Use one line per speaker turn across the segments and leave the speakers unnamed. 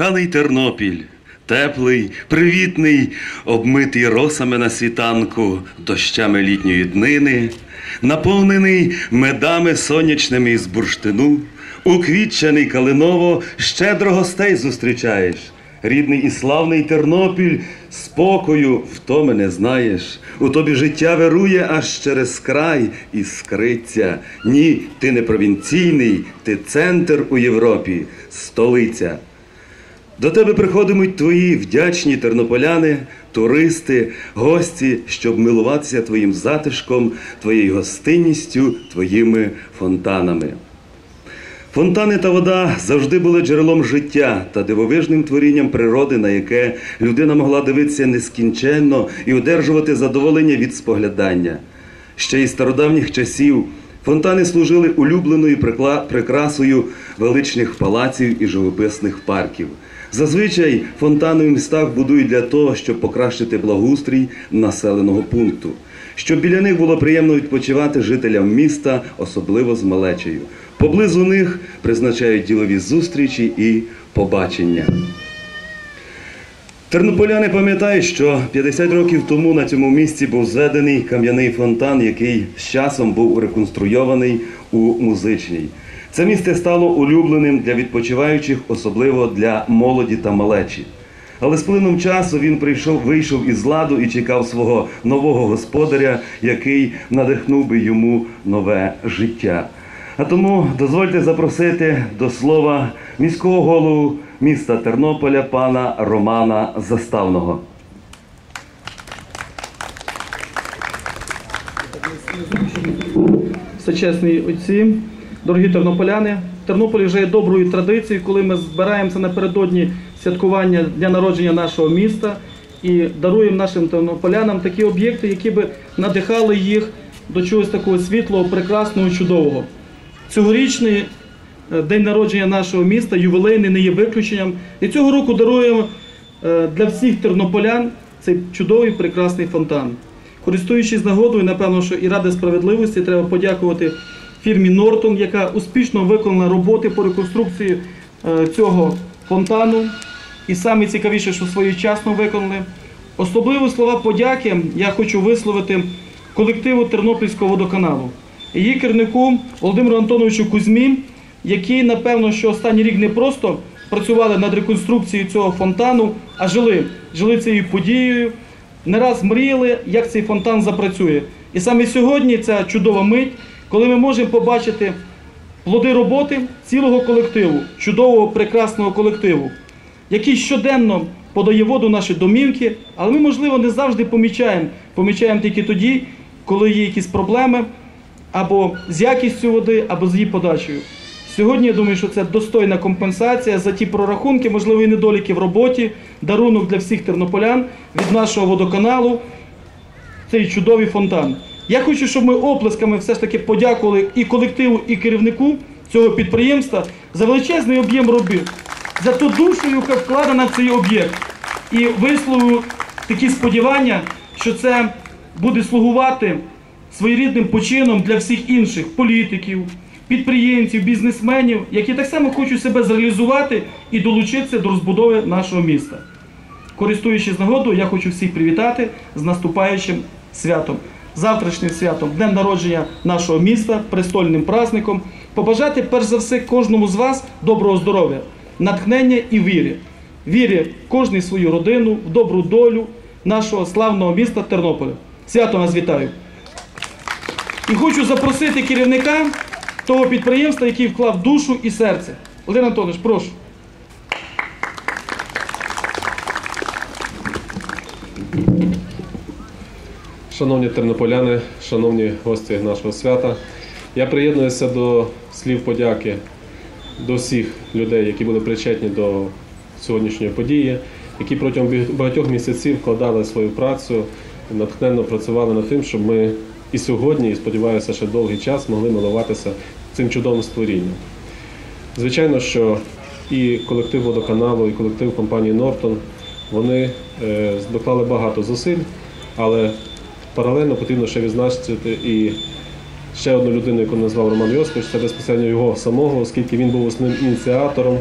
Коханий Тернопіль, теплий, привітний, обмитий росами на світанку, дощами літньої днини, наповнений медами сонячними із бурштину, уквітчений калиново, щедро гостей зустрічаєш. Рідний і славний Тернопіль, спокою втоми не знаєш. У тобі життя вирує аж через край і скриться. Ні, ти не провінційний, ти центр у Європі, столиця. До тебе приходитимуть твої вдячні тернополяни, туристи, гості, щоб милуватися твоїм затишком, твоєю гостинністю, твоїми фонтанами. Фонтани та вода завжди були джерелом життя та дивовижним творінням природи, на яке людина могла дивитися нескінченно і одержувати задоволення від споглядання. Ще із стародавніх часів фонтани служили улюбленою прикрасою величних палаців і живописних парків. Зазвичай фонтани в містах будують для того, щоб покращити благоустрій населеного пункту, щоб біля них було приємно відпочивати жителям міста, особливо з малечею. Поблизу них призначають ділові зустрічі і побачення. Тернополяни пам'ятають, що 50 років тому на цьому місці був зведений кам'яний фонтан, який з часом був реконструйований у музичній. Це місце стало улюбленим для відпочиваючих, особливо для молоді та малечі. Але з плином часу він прийшов, вийшов із ладу і чекав свого нового господаря, який надихнув би йому нове життя. А тому дозвольте запросити до слова міського голову міста Тернополя пана Романа Заставного.
Всечесні отці, дорогі тернополяни. В Тернополі вже є доброю традицією, коли ми збираємося напередодні святкування дня народження нашого міста і даруємо нашим тернополянам такі об'єкти, які би надихали їх до чогось такого світлого, прекрасного, чудового. Цьогорічний е, день народження нашого міста, ювілейний, не є виключенням. І цього року даруємо е, для всіх тернополян цей чудовий прекрасний фонтан. Користуючись нагодою, напевно, що і Ради справедливості треба подякувати фірмі Нортон, яка успішно виконала роботи по реконструкції е, цього фонтану. І саме цікавіше, що своєчасно виконали. Особливо слова подяки я хочу висловити колективу Тернопільського водоканалу, її керівнику Володимиру Антоновичу Кузьмі, які, напевно, що останній рік не просто працювали над реконструкцією цього фонтану, а жили, жили цією подією, не раз мріяли, як цей фонтан запрацює. І саме сьогодні ця чудова мить, коли ми можемо побачити плоди роботи цілого колективу, чудового, прекрасного колективу, який щоденно подає воду наші домівки, але ми, можливо, не завжди помічаємо. Помічаємо тільки тоді, коли є якісь проблеми або з якістю води, або з її подачею. Сьогодні я думаю, що це достойна компенсація за ті прорахунки, можливо, і недоліки в роботі, дарунок для всіх тернополян від нашого водоканалу. Цей чудовий фонтан. Я хочу, щоб ми оплесками все ж таки подякували і колективу, і керівнику цього підприємства за величезний об'єм робіт, за ту душу, яка вкладена в цей об'єкт. І висловлю такі сподівання, що це буде слугувати своєрідним почином для всіх інших політиків, підприємців, бізнесменів, які так само хочуть себе зреалізувати і долучитися до розбудови нашого міста. Користуючись нагодою, я хочу всіх привітати з наступаючим святом, завтрашнім святом, днем народження нашого міста, престольним праздником. Побажати перш за все кожному з вас доброго здоров'я, натхнення і вірі. Вірі в кожній свою родину, в добру долю нашого славного міста Тернополя. Свято нас вітаю! І хочу запросити керівника того підприємства, який вклав душу і серце. Володимир Антонович, прошу.
Шановні тернополяни, шановні гості нашого свята, я приєднуюся до слів подяки до всіх людей, які були причетні до сьогоднішньої події, які протягом багатьох місяців вкладали свою працю, натхненно працювали над тим, щоб ми і сьогодні, і сподіваюся, ще довгий час могли милуватися цим чудовим створінням. Звичайно, що і колектив водоканалу, і колектив компанії Нортон вони е, доклали багато зусиль, але паралельно потрібно ще відзначити і ще одну людину, яку назвав Роман Йосипович, це безпосередньо його самого, оскільки він був основним ініціатором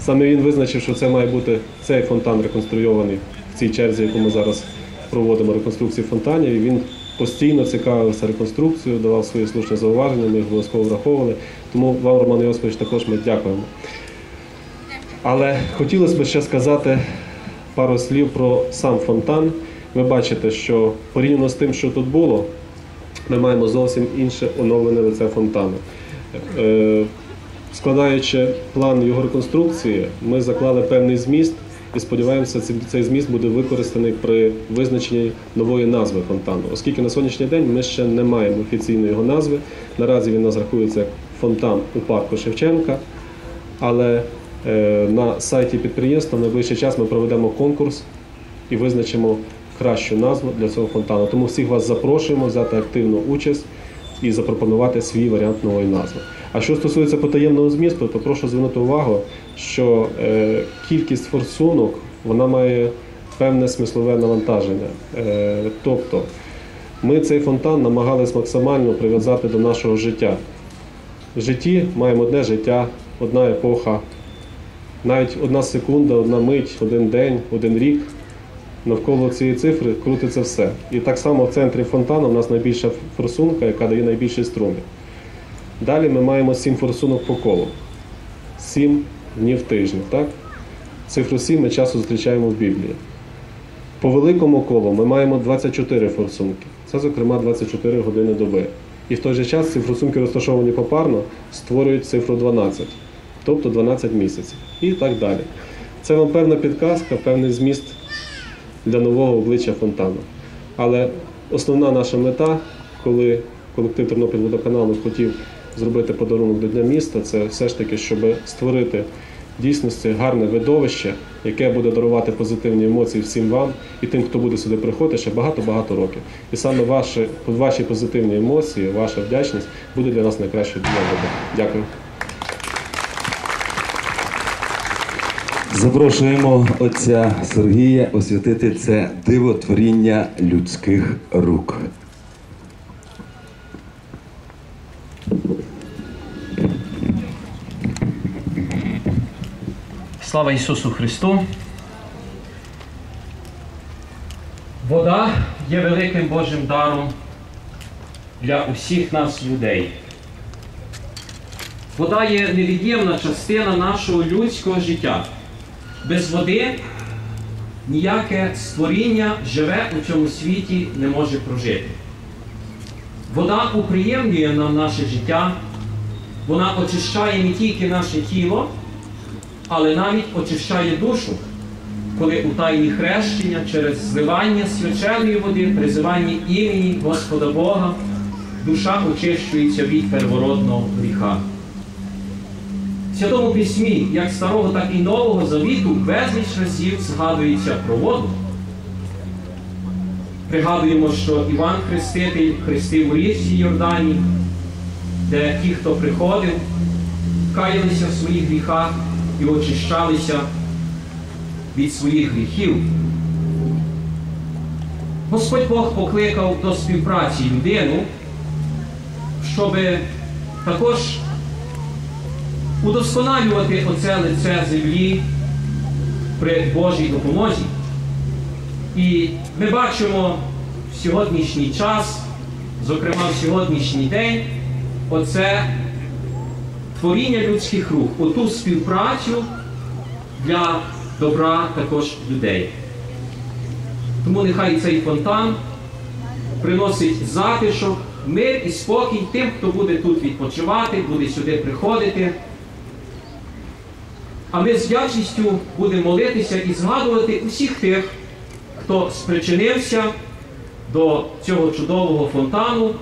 Саме він визначив, що це має бути цей фонтан реконструйований в цій черзі, яку ми зараз проводимо реконструкцію фонтанів. І він постійно цікавився реконструкцією, давав свої слушні зауваження, ми їх обов'язково враховували. Тому вам, Роман Йосипович, також ми дякуємо. Але хотілося б ще сказати пару слів про сам фонтан. Ви бачите, що порівняно з тим, що тут було, ми маємо зовсім інше оновлене лице фонтану. Е, Складаючи план його реконструкції, ми заклали певний зміст і сподіваємося, цей- зміст буде використаний при визначенні нової назви фонтану. Оскільки на сьогоднішній день ми ще не маємо офіційної його назви. Наразі він нас рахується як фонтан у парку Шевченка. Але е, на сайті підприємства найближчий час ми проведемо конкурс і визначимо кращу назву для цього фонтану. Тому всіх вас запрошуємо взяти активну участь і запропонувати свій варіант нової назви. А що стосується потаємного змісту, то прошу звернути увагу, що е, кількість форсунок вона має певне смислове навантаження. Е, тобто ми цей фонтан намагались максимально прив'язати до нашого життя. В житті маємо одне життя, одна епоха, навіть одна секунда, одна мить, один день, один рік. Навколо цієї цифри крутиться все. І так само в центрі фонтану у нас найбільша форсунка, яка дає найбільші струми. Далі ми маємо 7 форсунок по колу. 7 днів тижня. Так? Цифру 7 ми часто зустрічаємо в Біблії. По великому колу ми маємо 24 форсунки. Це, зокрема, 24 години доби. І в той же час ці форсунки розташовані попарно, створюють цифру 12, тобто 12 місяців. І так далі. Це вам певна підказка, певний зміст для нового обличчя фонтану. Але основна наша мета, коли колектив Тернопільводоканалу хотів зробити подарунок до Дня міста, це все ж таки, щоб створити в дійсності гарне видовище, яке буде дарувати позитивні емоції всім вам і тим, хто буде сюди приходити ще багато-багато років. І саме ваші, ваші позитивні емоції, ваша вдячність буде для нас найкращою нагодою. Дякую.
Запрошуємо отця Сергія освятити це диво творіння людських рук.
Слава Ісусу Христу! Вода є великим Божим даром для усіх нас людей. Вода є невід'ємна частина нашого людського життя. Без води ніяке створіння живе у цьому світі не може прожити. Вода уприємлює нам наше життя, вона очищає не тільки наше тіло, але навіть очищає душу, коли у тайні хрещення через зливання свяченої води, призивання імені Господа Бога, душа очищується від первородного гріха. Святому Письмі, як Старого, так і Нового Завіту, безліч разів згадується про воду. Пригадуємо, що Іван Хреститель хрестив у річці Йордані, де ті, хто приходив, каялися в своїх гріхах і очищалися від своїх гріхів. Господь Бог покликав до співпраці людину, щоб також удосконалювати оце лице землі при Божій допомозі. І ми бачимо в сьогоднішній час, зокрема в сьогоднішній день, оце творіння людських рук, оту співпрацю для добра також людей. Тому нехай цей фонтан приносить затишок, мир і спокій тим, хто буде тут відпочивати, буде сюди приходити. А ми з вдячністю будемо молитися і згадувати усіх тих, хто спричинився до цього чудового фонтану,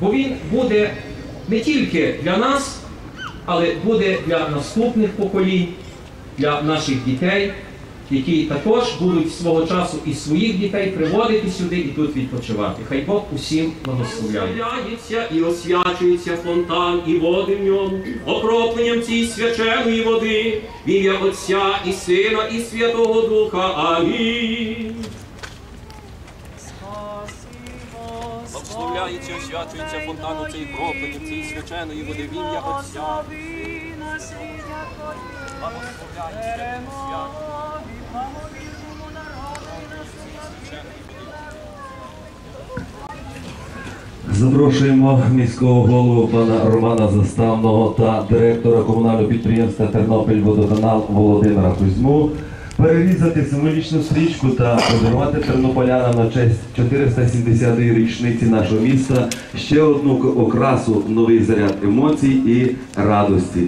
бо він буде не тільки для нас, але буде для наступних поколінь, для наших дітей, які також будуть свого часу і своїх дітей приводити сюди і тут відпочивати. Хай Бог усім благословляє. Являється і освячується фонтан і води в ньому, окропленням цієї свяченої води, в ім'я Отця і Сина, і Святого Духа. Амінь.
Благословляється, освячується фонтану цей кропленням цієї свяченої води в ім'я Отця.
Благослови нас і дякую.
Запрошуємо міського голову пана Романа Заставного та директора комунального підприємства Тернопіль-Водоканал Володимира Кузьму перерізати символічну стрічку та подарувати тернополянам на честь 470-ї річниці нашого міста ще одну окрасу, новий заряд емоцій і радості.